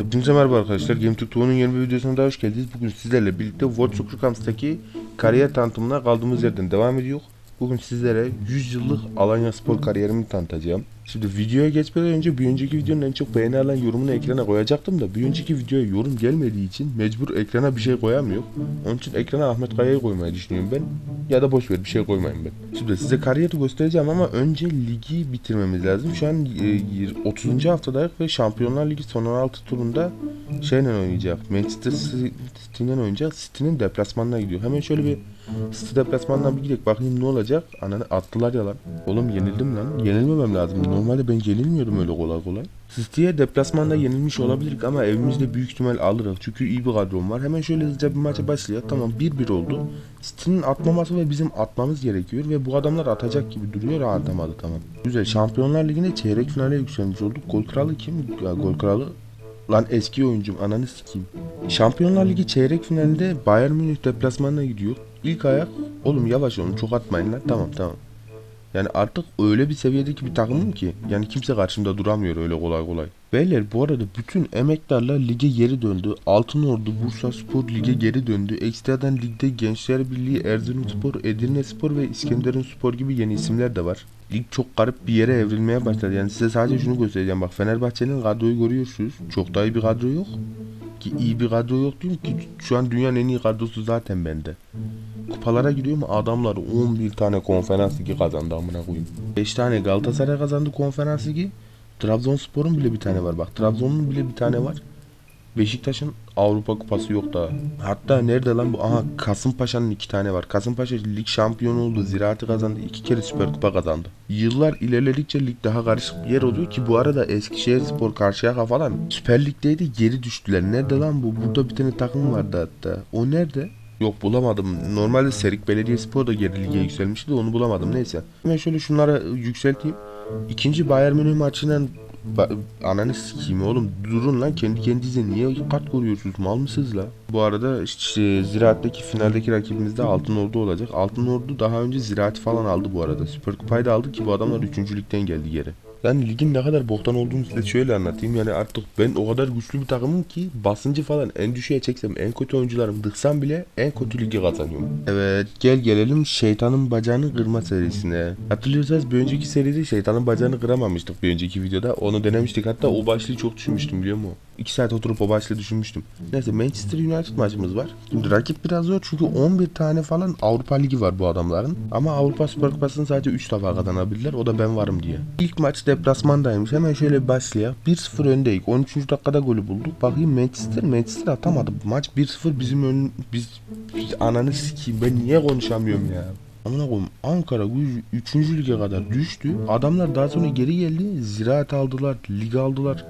Hepinize merhaba arkadaşlar. Game Tuğ'un yeni bir videosuna daha hoş geldiniz. Bugün sizlerle birlikte World Soccer Camps'taki kariyer tanıtımına kaldığımız yerden devam ediyor. Bugün sizlere 100 yıllık Alanya Spor kariyerimi tanıtacağım. Şimdi videoya geçmeden önce bir önceki videonun en çok beğeni alan yorumunu ekrana koyacaktım da bir önceki videoya yorum gelmediği için mecbur ekrana bir şey koyamıyor. Onun için ekrana Ahmet Kaya'yı koymayı düşünüyorum ben. Ya da boş ver bir şey koymayayım ben. Şimdi size kariyeri göstereceğim ama önce ligi bitirmemiz lazım. Şu an e, 30. haftadayız ve Şampiyonlar Ligi son 16 turunda şeyle oynayacak. Manchester City'den oynayacak. City'nin deplasmanına gidiyor. Hemen şöyle bir City deplasmanına bir gidelim bakayım ne olacak. Ananı attılar ya lan. Oğlum yenildim lan. Yenilmemem lazım. Normalde ben yenilmiyordum öyle kolay kolay. City'ye deplasmanda yenilmiş olabilirik ama evimizde büyük ihtimal alırız. Çünkü iyi bir kadrom var. Hemen şöyle hızlıca bir maça başlıyor. Tamam 1-1 oldu. City'nin atmaması ve bizim atmamız gerekiyor ve bu adamlar atacak gibi duruyor. Atamadı tamam. Güzel. Şampiyonlar Ligi'nde çeyrek finale yükselmiş olduk. Gol kralı kim? Ya, gol kralı Lan eski oyuncum ananı sikeyim. Şampiyonlar Ligi çeyrek finalde Bayern Münih deplasmanına gidiyor. İlk ayak oğlum yavaş olun çok atmayın lan tamam tamam. Yani artık öyle bir seviyedeki bir takımım ki yani kimse karşımda duramıyor öyle kolay kolay. Beyler bu arada bütün emektarlar lige geri döndü. Altınordu, Bursa Spor lige geri döndü. Ekstradan ligde Gençler Birliği, Erzurumspor, Edirnespor ve İskenderun Spor gibi yeni isimler de var. Lig çok garip bir yere evrilmeye başladı. Yani size sadece şunu göstereceğim. Bak Fenerbahçe'nin kadroyu görüyorsunuz. Çok da iyi bir kadro yok. Ki iyi bir kadro yok diyorum ki şu an dünyanın en iyi kadrosu zaten bende. Kupalara giriyor mu adamlar 11 tane konferans ligi kazandı amına koyayım. 5 tane Galatasaray kazandı konferans ligi. Trabzonspor'un bile bir tane var bak. Trabzon'un bile bir tane var. Beşiktaş'ın Avrupa Kupası yok daha. Hatta nerede lan bu? Aha Kasımpaşa'nın iki tane var. Kasımpaşa lig şampiyonu oldu. Ziraatı kazandı. iki kere Süper Kupa kazandı. Yıllar ilerledikçe lig daha karışık bir yer oluyor ki bu arada Eskişehir Spor Karşıyaka falan Süper Lig'deydi geri düştüler. Nerede lan bu? Burada bir tane takım vardı hatta. O nerede? Yok bulamadım. Normalde Serik Belediyespor da geri lige yükselmişti de onu bulamadım. Neyse. Ben şöyle şunlara yükselteyim. İkinci Bayern Münih maçından Ba- Ananı sikeyim oğlum durun lan kendi kendinize niye kat koruyorsunuz mal mısınız la? Bu arada işte Ziraat'taki finaldeki rakibimiz de Altın Ordu olacak. Altın Ordu daha önce Ziraat falan aldı bu arada. Süper Kupayı da aldı ki bu adamlar 3. ligden geldi geri. Yani ligin ne kadar boktan olduğunu size şöyle anlatayım. Yani artık ben o kadar güçlü bir takımım ki basıncı falan en düşüğe çeksem en kötü oyuncularımı dıksam bile en kötü ligi kazanıyorum. Evet gel gelelim şeytanın bacağını kırma serisine. Hatırlıyorsanız bir önceki seride şeytanın bacağını kıramamıştık bir önceki videoda. Onu denemiştik hatta o başlığı çok düşünmüştüm biliyor musun? 2 saat oturup o başlığı düşünmüştüm. Neyse Manchester United maçımız var. Şimdi rakip biraz zor çünkü 11 tane falan Avrupa Ligi var bu adamların. Ama Avrupa Süper Kupası'nı sadece 3 defa kazanabilirler. O da ben varım diye. İlk maç deplasmandaymış. Hemen şöyle başlayalım. 1-0 öndeyiz. 13. dakikada golü bulduk. Bakayım Manchester. Manchester atamadı. Maç 1-0 bizim ön... Biz ananı sikeyim. Ben niye konuşamıyorum ya? Amına koyayım Ankara gücü 3. lige kadar düştü. Adamlar daha sonra geri geldi. Ziraat aldılar, lig aldılar.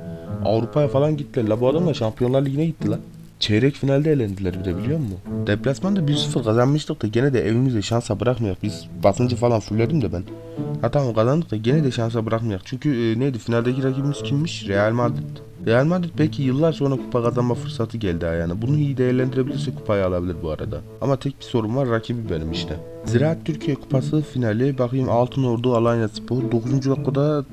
Avrupa'ya falan gittiler. La bu adamlar Şampiyonlar Ligi'ne gittiler. Çeyrek finalde elendiler bir de biliyor musun? Deplasmanda 1-0 kazanmıştık da gene de evimizde şansa bırakmayak. Biz basıncı falan fulledim de ben. Ha tamam kazandık da gene de şansa bırakmayak. Çünkü e, neydi finaldeki rakibimiz kimmiş? Real Madrid. Real Madrid belki yıllar sonra kupa kazanma fırsatı geldi ayağına. Bunu iyi değerlendirebilirse kupayı alabilir bu arada. Ama tek bir sorun var rakibi benim işte. Ziraat Türkiye Kupası finali bakayım Altın Ordu Alanya Spor 9. dakikada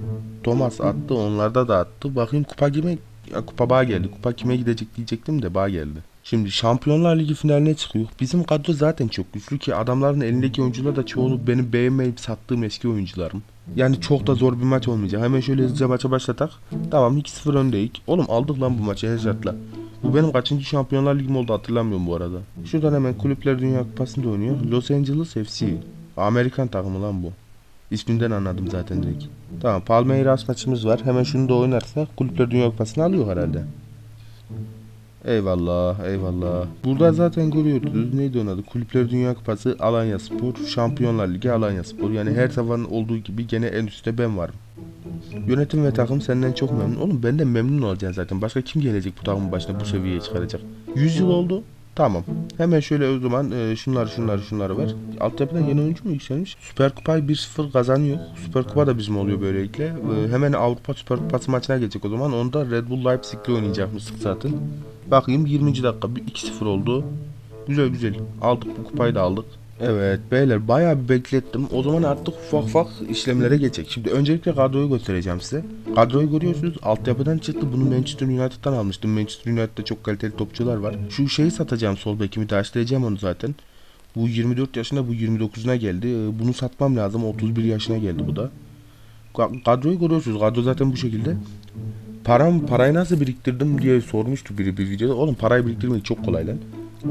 Thomas attı onlarda da attı. Bakayım kupa kime ya kupa bağ geldi. Kupa kime gidecek diyecektim de bağ geldi. Şimdi Şampiyonlar Ligi finaline çıkıyor. Bizim kadro zaten çok güçlü ki adamların elindeki oyuncular da çoğunu benim beğenmeyip sattığım eski oyuncularım. Yani çok da zor bir maç olmayacak. Hemen şöyle hızlıca maça başlatak. Tamam 2-0 öndeyik. Oğlum aldık lan bu maçı şartla. Bu benim kaçıncı Şampiyonlar Ligim oldu hatırlamıyorum bu arada. Şuradan hemen Kulüpler Dünya Kupası'nda oynuyor. Los Angeles FC. Amerikan takımı lan bu. İsminden anladım zaten direkt. Tamam Palmeiras maçımız var. Hemen şunu da oynarsak Kulüpler Dünya Kupası'nı alıyor herhalde. Eyvallah, eyvallah. Burada zaten görüyordunuz. Neydi onun adı? Kulüpler Dünya Kupası Alanya Spor, Şampiyonlar Ligi Alanya Spor. Yani her zaman olduğu gibi gene en üstte ben varım. Yönetim ve takım senden çok memnun. Oğlum ben de memnun olacaksın zaten. Başka kim gelecek bu takımın başına bu seviyeye çıkaracak? 100 yıl oldu. Tamam. Hemen şöyle o zaman e, şunları şunları şunları ver. Altyapıdan yeni oyuncu mu yükselmiş? Süper Kupayı 1-0 kazanıyor. Süper Kupa da bizim oluyor böylelikle. E, hemen Avrupa Süper Kupası maçına gelecek o zaman. Onda Red Bull Leipzig'le oynayacakmıştık zaten. Bakayım 20. dakika bir 2-0 oldu. Güzel güzel. Aldık bu kupayı da aldık. Evet beyler bayağı bir beklettim. O zaman artık ufak ufak işlemlere geçecek. Şimdi öncelikle kadroyu göstereceğim size. Kadroyu görüyorsunuz. Altyapıdan çıktı. Bunu Manchester United'dan almıştım. Manchester United'da çok kaliteli topçular var. Şu şeyi satacağım sol bekimi değiştireceğim onu zaten. Bu 24 yaşında bu 29'una geldi. Ee, Bunu satmam lazım. 31 yaşına geldi bu da. Ka- Kadroyu görüyorsunuz. Kadro zaten bu şekilde. Param parayı nasıl biriktirdim diye sormuştu biri bir videoda. Oğlum parayı biriktirmek çok kolay lan.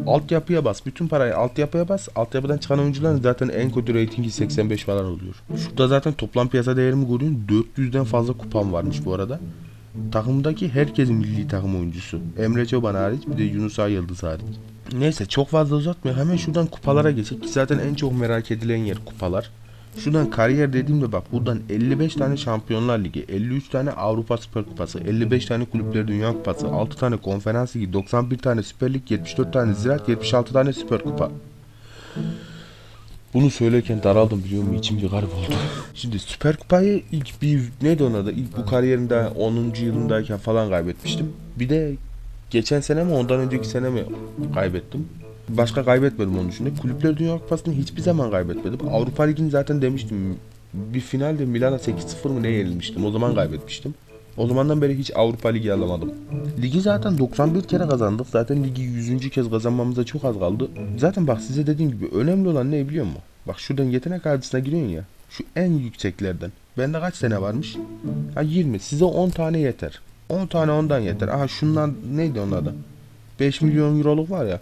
Altyapıya bas. Bütün parayı altyapıya bas. Altyapıdan çıkan oyuncuların zaten en kötü reytingi 85 falan oluyor. Şurada zaten toplam piyasa değerimi görüyorsun. 400'den fazla kupam varmış bu arada. Takımdaki herkesin milli takım oyuncusu. Emre Çoban hariç bir de Yunus Ay Yıldız hariç. Neyse çok fazla uzatmıyor. Hemen şuradan kupalara geçelim ki zaten en çok merak edilen yer kupalar. Şuradan kariyer dediğimde bak buradan 55 tane Şampiyonlar Ligi, 53 tane Avrupa Süper Kupası, 55 tane Kulüpler Dünya Kupası, 6 tane Konferans Ligi, 91 tane Süper Lig, 74 tane Ziraat, 76 tane Süper Kupa. Bunu söylerken daraldım biliyor musun? İçim bir garip oldu. Şimdi Süper Kupayı ilk bir neydi onun adı? İlk bu kariyerimde 10. yılındayken falan kaybetmiştim. Bir de geçen sene mi ondan önceki sene mi kaybettim. Başka kaybetmedim onun dışında. Kulüpler Dünya Kupası'nı hiçbir zaman kaybetmedim. Avrupa Ligi'ni zaten demiştim. Bir finalde Milan'a 8-0 mı ne yenilmiştim. O zaman kaybetmiştim. O zamandan beri hiç Avrupa Ligi alamadım. Ligi zaten 91 kere kazandık. Zaten ligi 100. kez kazanmamıza çok az kaldı. Zaten bak size dediğim gibi önemli olan ne biliyor musun? Bak şuradan yetenek harcısına giriyorsun ya. Şu en yükseklerden. Bende kaç sene varmış? Ha 20. Size 10 tane yeter. 10 tane ondan yeter. Aha şundan neydi onun adı? 5 milyon euroluk var ya.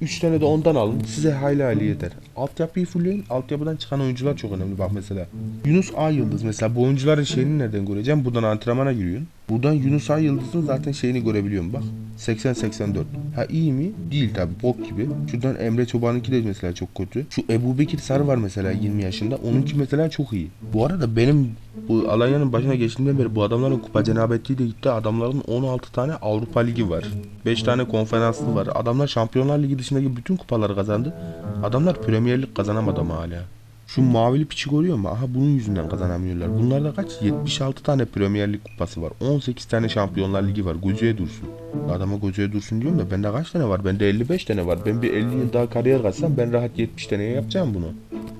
3 tane de ondan alın. Size hayli hayli yeter. Altyapıyı fullleyin. Altyapıdan çıkan oyuncular çok önemli. Bak mesela. Yunus A Yıldız mesela bu oyuncuların şeyini nereden göreceğim? Buradan antrenmana giriyorsun. Buradan Yunus A Yıldız'ın zaten şeyini görebiliyorum bak. 80-84. Ha iyi mi? Değil tabi bok gibi. Şuradan Emre Çoban'ınki de mesela çok kötü. Şu Ebu Bekir Sarı var mesela 20 yaşında. Onunki mesela çok iyi. Bu arada benim bu Alanya'nın başına geçtiğimden beri bu adamların kupa cenabetliği de gitti. Adamların 16 tane Avrupa Ligi var. 5 tane konferanslı var. Adamlar Şampiyonlar Ligi dışındaki bütün kupaları kazandı. Adamlar Premier Lig kazanamadı ama hala. Şu mavili piçi görüyor musun? Aha bunun yüzünden kazanamıyorlar. Bunlarda kaç? 76 tane Premier Lig kupası var. 18 tane Şampiyonlar Ligi var. Gözüye dursun. Adama gözüye dursun diyorum da bende kaç tane var? Bende 55 tane var. Ben bir 50 yıl daha kariyer kaçsam ben rahat 70 taneye yapacağım bunu.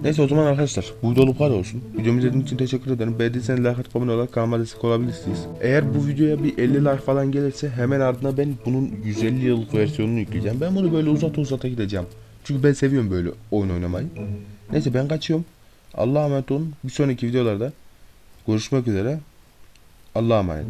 Neyse o zaman arkadaşlar bu video bu kadar olsun. Videomu izlediğiniz için teşekkür ederim. Beğendiyseniz like atıp abone olarak kanalıma destek olabilirsiniz. Eğer bu videoya bir 50 like falan gelirse hemen ardına ben bunun 150 yıllık versiyonunu yükleyeceğim. Ben bunu böyle uzata uzata gideceğim. Çünkü ben seviyorum böyle oyun oynamayı. Neyse ben kaçıyorum. Allah'a emanet olun. Bir sonraki videolarda görüşmek üzere. Allah'a emanet.